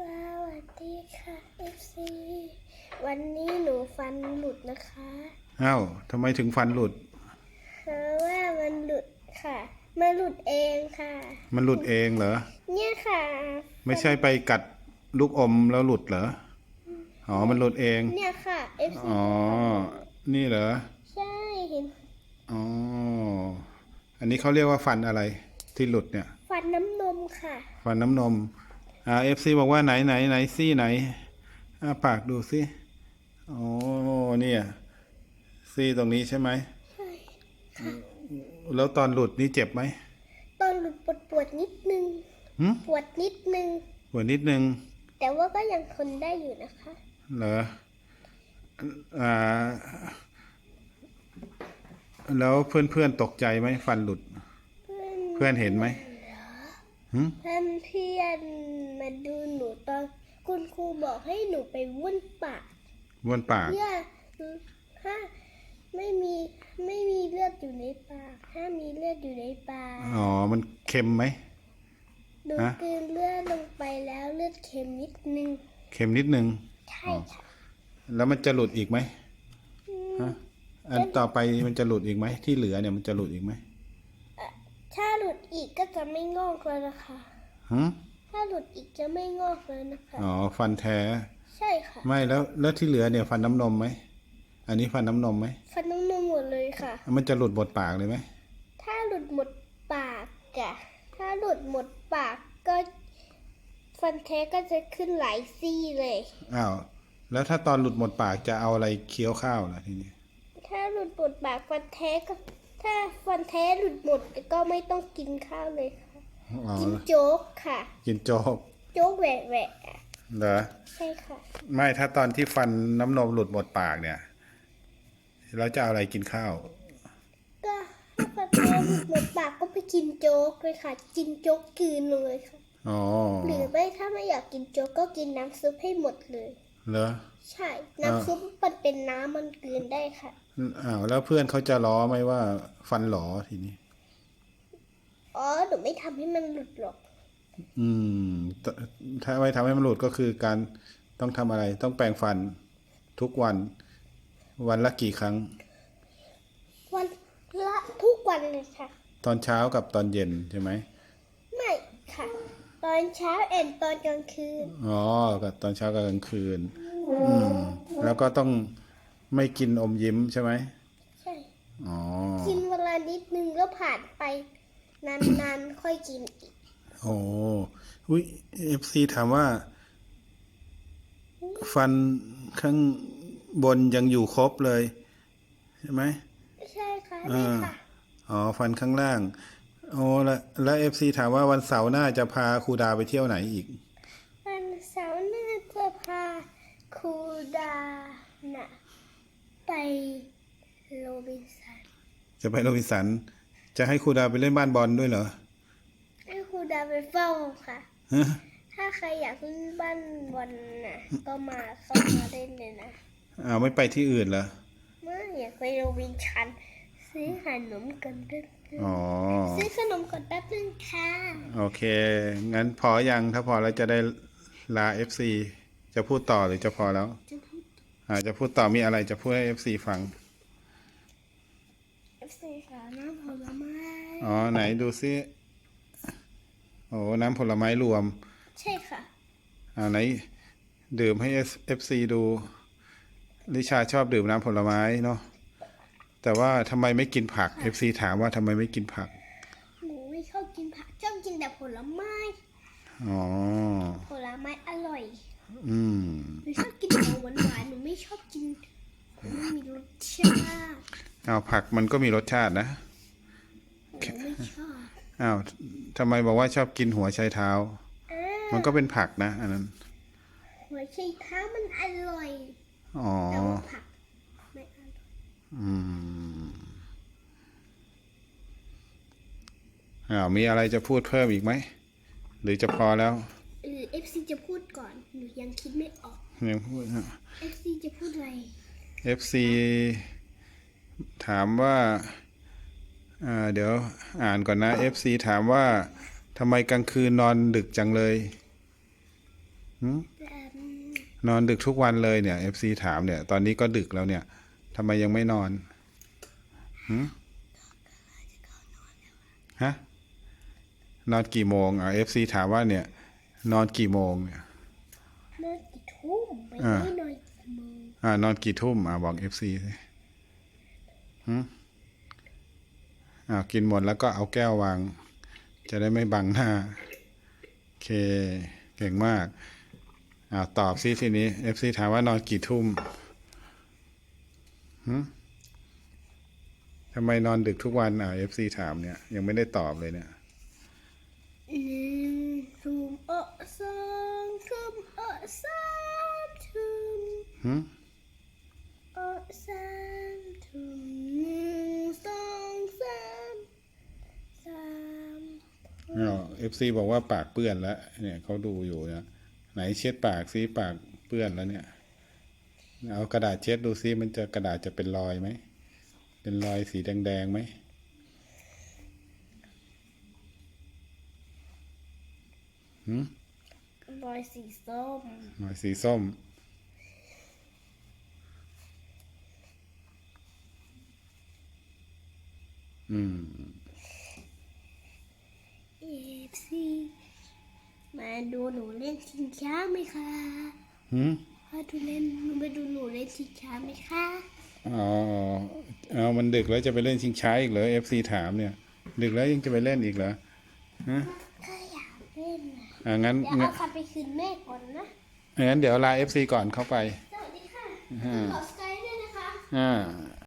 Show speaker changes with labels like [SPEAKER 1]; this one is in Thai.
[SPEAKER 1] สวัสดีค่ะ FC วันนี้หนูฟันหลุดนะคะ
[SPEAKER 2] อ้าวทำไมถึงฟันหลุด
[SPEAKER 1] เพราะว่ามันหลุดค่ะ มันหลุดเองค่ะ
[SPEAKER 2] มันหลุดเองเหรอ
[SPEAKER 1] เนี่ยค่ะ
[SPEAKER 2] ไม่ใช่ไปกัดลูกอมแล้วหลุดเหรอ อ๋อ มันหลุดเอง
[SPEAKER 1] เนี่ยค่ะ FC
[SPEAKER 2] อ๋อ นี่เหรอ
[SPEAKER 1] ใช่เห็น
[SPEAKER 2] อ๋อ อันนี้เขาเรียกว่าฟันอะไรที่หลุดเนี่ย
[SPEAKER 1] ฟันน้ำนมค่ะ
[SPEAKER 2] ฟันน้ำนม อ่าเอฟซีบอกว่าไหนไหนไหนซี่ไหนอ่าปากดูสิโอ้เนี่ยซี่ตรงนี้ใช่ไหม
[SPEAKER 1] ใช่ค่ะ
[SPEAKER 2] แล้วตอนหลุดนี่เจ็บไหม
[SPEAKER 1] ตอนหลุดปวดปวดๆนิดนึง
[SPEAKER 2] หึ
[SPEAKER 1] ปวดนิดนึง
[SPEAKER 2] ปวดนิดนึง
[SPEAKER 1] แต่ว่าก็ยังทนได้อยู่นะคะ
[SPEAKER 2] เหรออ่า แล้วเพื่อนเพื่อนๆตกใจไหมฟันหลุด
[SPEAKER 1] เพื่อน
[SPEAKER 2] เพื่อนเห็นไหมหึ
[SPEAKER 1] เพื่อนเพื่อนมา ดูหนูตอนคุณครูบอกให้หนูไปวุ้นปาก
[SPEAKER 2] บนปาก
[SPEAKER 1] เพื่อถ้าไม่มีไม่มีเลือดอยู่ในปากถ้ามีเลือดอยู่ในปาก
[SPEAKER 2] อ๋อ มันเค็มไหม
[SPEAKER 1] หนู
[SPEAKER 2] ฮะ
[SPEAKER 1] กลืนเลือดลงไปแล้วเลือดเค็มนิดนึง
[SPEAKER 2] เค็มนิดนึง
[SPEAKER 1] ใช่ค่ะ
[SPEAKER 2] แล้วมันจะหลุดอีกไหมฮะ อันต่อไปมันจะหลุดอีกไหม ที่เหลือเนี่ยมันจะหลุดอีกไหม
[SPEAKER 1] ถ้าหลุดอีกก็จะไม่งอกแล้วนะคะ
[SPEAKER 2] หึ
[SPEAKER 1] ถ้าหลุดอีกจะไม่งอกแล้วนะคะ
[SPEAKER 2] อ๋อ ฟันแท้
[SPEAKER 1] ใช่ค่ะ
[SPEAKER 2] ไม่แล้วแล้วที่เหลือเนี่ยฟันน้ำนมไหม อันนี้ฟันน้ำนมไหม
[SPEAKER 1] ฟันน้ำนมหมดเลยค่ะ
[SPEAKER 2] มันจะหลุดบดปากเลยไหม
[SPEAKER 1] ถ้าหลุดหมดปากกะถ้าหลุดหมดปากก็ ฟันแท้ก็จะขึ้นหลายซี่เลย
[SPEAKER 2] อ้าว แล้วถ้าตอนหลุดหมดปากจะเอาอะไรเคี้ยวข้าวล่ะทีนี้
[SPEAKER 1] ถ้าหลุดหมดปากฟันแท้ก็ ถ้าฟันแท้หลุดหมดก็ไม่ต้องกินข้าวเลยค่ะ
[SPEAKER 2] อ๋อ
[SPEAKER 1] กินโจ๊กค่ะ
[SPEAKER 2] กินโจ๊ก
[SPEAKER 1] โจ๊กแหวะแหวะอะ
[SPEAKER 2] เหรอ
[SPEAKER 1] ใช่ค่ะ
[SPEAKER 2] ไม่ถ้าตอนที่ฟันน้ำนมหลุดหมดปากเนี่ยแล้วจะเอาอะไรกินข้าว
[SPEAKER 1] ก็ถ้าฟันแท้หลุดหมดปากก็ไปกินโจ๊กเลยค่ะ กินโจ๊กคืนเลยค่ะ
[SPEAKER 2] อ๋อ
[SPEAKER 1] หรือไม่ถ้าไม่อยากกินโจ๊กก็กินน้ำซุปให้หมดเลย
[SPEAKER 2] เหรอ
[SPEAKER 1] ใช่ น้ำซุปมันเป็นน้ำมันกลืนได้ค่ะ
[SPEAKER 2] อ้าวแล้วเพื่อนเขาจะล้อไหมว่าฟันหลอทีนี้
[SPEAKER 1] อ๋อหนูไม่ทำให้มันหลุดหรอก
[SPEAKER 2] อืมตถ้าไม่ทำให้มันหลุดก็คือการต้องทำอะไร ต้องแปรงฟันทุกวัน วันละกี่ครั้ง
[SPEAKER 1] วันละทุกวันเลยค่ะ
[SPEAKER 2] ตอนเช้ากับตอนเย็นใช่ไหม
[SPEAKER 1] ไม่ค่ะ ตอนเช้าแอนตอนกลางคืน
[SPEAKER 2] อ๋อ กับตอนเช้ากับกลางคืน อืม แล้วก็ต้องไม่กินอมยิ้มใช่ไหม
[SPEAKER 1] ใช่
[SPEAKER 2] อ๋อ
[SPEAKER 1] กินเวลานิดนึงก็ผ่านไป นานๆค่อยกินอีก
[SPEAKER 2] โอ้อุ้ยเอฟซีถามว่า ฟันข้างบนยังอยู่ครบเลย ใช่ไหม
[SPEAKER 1] ใช่ค่ะ
[SPEAKER 2] อ่า
[SPEAKER 1] นี่ค่ะ
[SPEAKER 2] อ๋อฟันข้างล่างโอ้แล้วแล้วเอฟซีถามว่าวันเสาร์หน้าจะพาครูดาไปเที่ยวไหนอีก
[SPEAKER 1] วันเสาร์หน้าจะพาครูดาน่ะไปโรบินสัน
[SPEAKER 2] จะไปโรบินสัน จะให้ครูดาไปเล่นบ้านบอลด้วยเหรอ
[SPEAKER 1] ให้ครูดาไปเฝ้าค่ะ
[SPEAKER 2] ฮะ
[SPEAKER 1] ถ้าใครอยากเล่นบ้านบอลน่ะ ก็มาเข้ามาเล่นเลยนะ
[SPEAKER 2] อ้าวไม่ไปที่อื่นเหรอ
[SPEAKER 1] เมื่ออยากไปโรบินชันซื้อขนมกันแป๊บนึง
[SPEAKER 2] อ๋อ
[SPEAKER 1] ซื้อขนมก่อนแป๊บนึงค่ะ
[SPEAKER 2] โอเค งั้นพอยังถ้าพอแล้วจะได้ลา FC จะพูดต่อหรือจะพอแล้ว
[SPEAKER 1] จะพูด
[SPEAKER 2] อาจะพูดต่อมีอะไรจะพูดให้ FC ฟัง
[SPEAKER 1] เอฟซีค่ะน้ำผลไม้
[SPEAKER 2] อ๋อ ไหนดูซิ โอ้น้ำผลไม้รวม
[SPEAKER 1] ใช่ค่ะ
[SPEAKER 2] อ่าไหน ดื่มให้ FC ดู ลิชาชอบดื่มน้ำผลไม้เนาะ แต่ว่าทำไมไม่กินผัก FC ถามว่าทำไมไม่กินผัก
[SPEAKER 1] หนูไม่ชอบกินผัก ชอบกินแต่ผลไม้
[SPEAKER 2] อ๋อ
[SPEAKER 1] ผลไม้อร่อย
[SPEAKER 2] อืม
[SPEAKER 1] หนูชอบกินของหวานหวานๆหนูไม่ชอบกินไม่มีรสชาติ
[SPEAKER 2] เอาผักมันก็มีรสชาตินะ
[SPEAKER 1] หนูไม่ช อบ
[SPEAKER 2] อ้าวทำไมบอกว่าชอบกินหัวไชเท้า
[SPEAKER 1] อ่า
[SPEAKER 2] มันก็เป็นผักนะอันนั้น
[SPEAKER 1] หัวไชเท้ามันอร่อย
[SPEAKER 2] อ๋อ
[SPEAKER 1] แต่ว่าผักไม่อร่อย
[SPEAKER 2] อืมอ้าวมีอะไรจะพูดเพิ่มอีกไหม หรือจะพอแล้ว
[SPEAKER 1] เออเอฟซีจะพูดก่อนหนูยังคิดไม่ออก
[SPEAKER 2] ยังพูดนะ
[SPEAKER 1] เอฟซีจะพูดอะไร
[SPEAKER 2] FC ถามว่าอ่า เดี๋ยวอ่านก่อนนะ FC ถามว่าทำไมกลางคืนนอนดึกจังเลยหืม
[SPEAKER 1] แบบ
[SPEAKER 2] นอนดึกทุกวันเลยเนี่ย FC ถามเนี่ย ตอนนี้ก็ดึกแล้วเนี่ยทำไมยังไม่นอนหืมฮะนอนกี่โมงอะ FC ถามว่าเนี่ย นอนกี่โมงเนี่ย
[SPEAKER 1] นอนกี่ทุ่มไม่
[SPEAKER 2] อ่า
[SPEAKER 1] ได้นอนกี่โมง
[SPEAKER 2] อ่านอนกี่ทุ่มอะบอก FC สิหืม อ่ากินหมดแล้วก็เอาแก้ววาง จะได้ไม่บังหน้าโอเค เก่งมากอ่าตอบซิทีนี้ FC ถามว่านอนกี่ทุ่มหืมทำไมนอนดึกทุกวันอ่า FC ถามเนี่ย ยังไม่ได้ตอบเลยเนี่ย
[SPEAKER 1] หนึ่งทุ่มเออสองทุ่มเออสามทุ่ม
[SPEAKER 2] หืม
[SPEAKER 1] เออสามทุ่มหนึ่งสองสามสาม
[SPEAKER 2] อ้าว FC บอกว่าปากเปื้อนแล้ว เนี่ยเขาดูอยู่นะไหนเช็ดปากซิปากเปื้อนแล้วเนี่ย เอากระดาษเช็ดดูซิมันจะกระดาษจะเป็นรอยไหม เป็นรอยสีแดงๆไหมหืม
[SPEAKER 1] รอยสีส้ม
[SPEAKER 2] รอยสีส้ม อืม
[SPEAKER 1] เอ ฟซีมาดูหนูเล่นชิงช้าไหมคะ
[SPEAKER 2] หืม
[SPEAKER 1] มาดูเล่นมาดูหนูเล่นชิงช้าไหมคะ
[SPEAKER 2] อ๋อเอามันดึกแล้วจะไปเล่นชิงช้าอีกเหรอ FC ถามเนี่ย ดึกแล้วยังจะไปเล่นอีกเหรอฮะ
[SPEAKER 1] ถ้าอยากเล่นนะ
[SPEAKER 2] อ่างั้น
[SPEAKER 1] เดี๋ยว
[SPEAKER 2] งั้
[SPEAKER 1] เอา
[SPEAKER 2] น
[SPEAKER 1] คำไปคืนแม่ก่อนนะ
[SPEAKER 2] งั้นเดี๋ยวลา FC ก่อนเข้าไป
[SPEAKER 1] สวัสดีค่ะ
[SPEAKER 2] อ่า
[SPEAKER 1] ขอสกายด้วยนะคะ
[SPEAKER 2] อ่า